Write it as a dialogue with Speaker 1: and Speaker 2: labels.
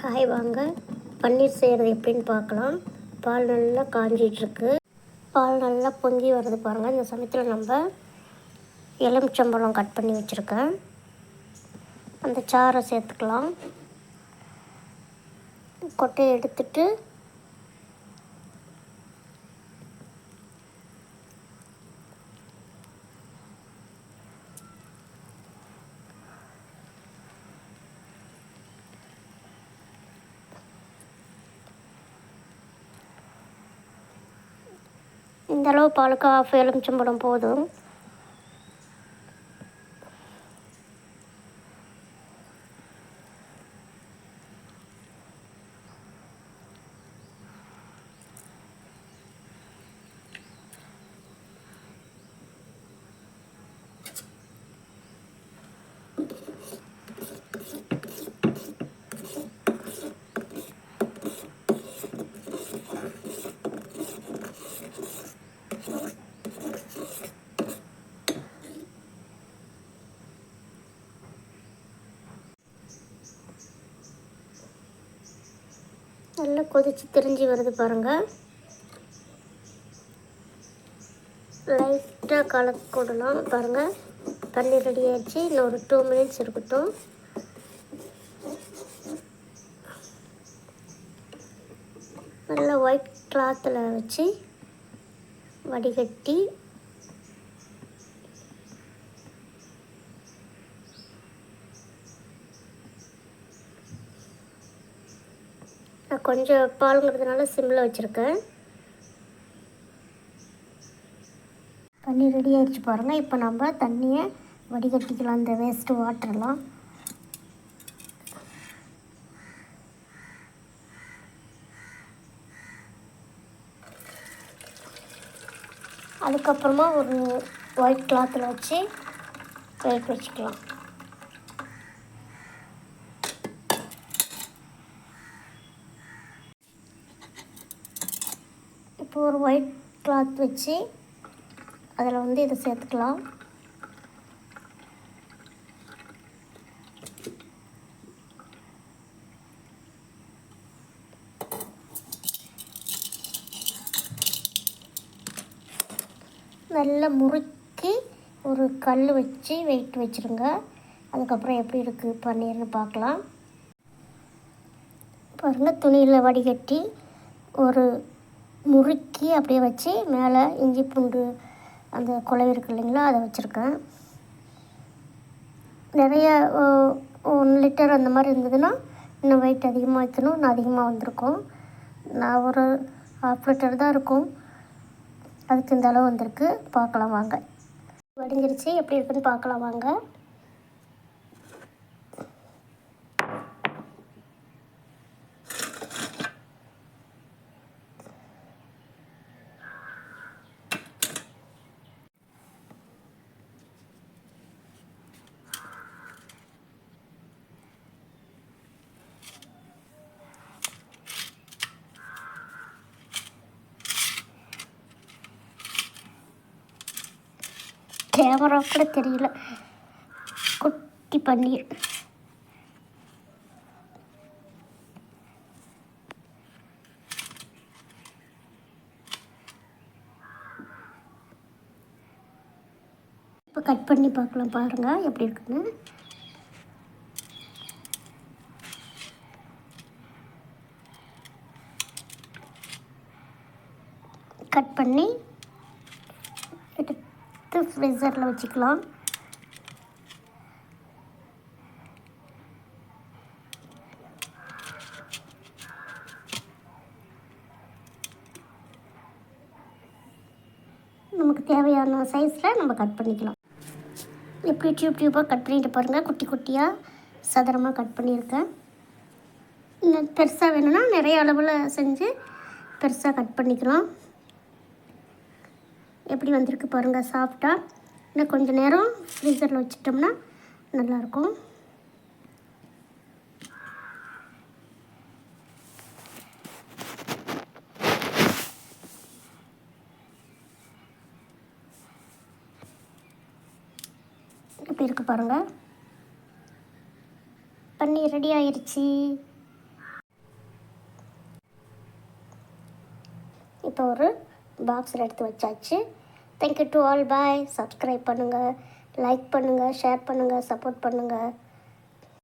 Speaker 1: Hi வாங்க. பன்னீர் செய்கிறது எப்படின்னு பார்க்கலாம். பால் நல்லா காஞ்சிட்ருக்கு. பால் நல்லா பொங்கி வர்றது பாருங்கள் இந்த சமயத்தில் நம்ம எலுமிச்சம்பழம் கட் பண்ணி வச்சுருக்கேன். அந்த சாறை சேர்த்துக்கலாம். கொட்டையை எடுத்துட்டு இந்தளவு பாலுக்கு ஆஃப் எலுமிச்சம்பழம் போதும். நல்லா கொதிச்சு திரிஞ்சு வருது பாருங்கள் லைட்டாக கலக்கி கொடுலாம் பாருங்கள் தண்ணி ரெடி ஆகிடுச்சு இன்னும் ஒரு டூ மினிட்ஸ் இருக்கட்டும். நல்லா ஒயிட் கிளாத்தில் வச்சு வடிகட்டி கொஞ்சம் பாலுங்கிறதுனால சிம்மில் வச்சுருக்கேன். தண்ணி ரெடி ஆகிடுச்சு பாருங்கள் இப்போ நம்ம தண்ணியை வடிகட்டிக்கலாம். இந்த வேஸ்ட்டு வாட்டர்லாம் அதுக்கப்புறமா ஒரு ஒயிட் கிளாத்தில் வச்சு வெயிட் வச்சுக்கலாம். இப்போ ஒரு ஒயிட் கிளாத் வச்சு அதில் வந்து இதை சேர்த்துக்கலாம். நல்லா முறுக்கி ஒரு கல் வச்சு வெயிட் வச்சுருங்க. அதுக்கப்புறம் எப்படி இருக்குது பன்னீர்னு பார்க்கலாம். பாருங்கள் துணியில் வடிகட்டி ஒரு முறுக்கி அப்படியே வச்சு மேலே இஞ்சி பூண்டு அந்த குழவி இருக்கு இல்லைங்களா அதை வச்சுருக்கேன். நிறைய ஒன் லிட்டர் அந்த மாதிரி இருந்ததுன்னா இன்னும் வெயிட் அதிகமாக வைக்கணும். இன்னும் அதிகமாக வந்திருக்கும். நான் ஒரு ஹாஃப் லிட்டர் தான் இருக்கும். அதுக்கு இந்த அளவு வந்திருக்கு. பார்க்கலாம் வாங்க. வடிஞ்சிருச்சு. எப்படி இருக்குன்னு பார்க்கலாம் வாங்க. கேமரா கூட தெரியல. குட்டி பன்னீர். இப்போ கட் பண்ணி பார்க்கலாம் பாருங்கள் எப்படி இருக்குன்னு. கட் பண்ணி எடுத்து ஃப்ரீசரில் வச்சுக்கலாம். நமக்கு தேவையான சைஸில் நம்ம கட் பண்ணிக்கலாம். எப்படி டியூப் டியூப்பாக கட் பண்ணிட்டு பாருங்கள் குட்டி குட்டியாக சதுரமாக கட் பண்ணியிருக்கேன். பெருசாக வேணும்னா நிறைய அளவில் செஞ்சு பெருசாக கட் பண்ணிக்கலாம். எப்படி வந்திருக்கு பாருங்கள் சாஃப்டாக இன்னும் கொஞ்சம் நேரம் ஃப்ரீசரில் வச்சுட்டோம்னா நல்லாயிருக்கும். எப்படி இருக்குது பாருங்கள் பண்ணி ரெடி ஆயிடுச்சு இப்போ ஒரு பாக்ஸில் எடுத்து வச்சாச்சு. Thank you to all bye subscribe பண்ணுங்கள் லைக் பண்ணுங்கள் ஷேர் பண்ணுங்கள் சப்போர்ட் பண்ணுங்கள்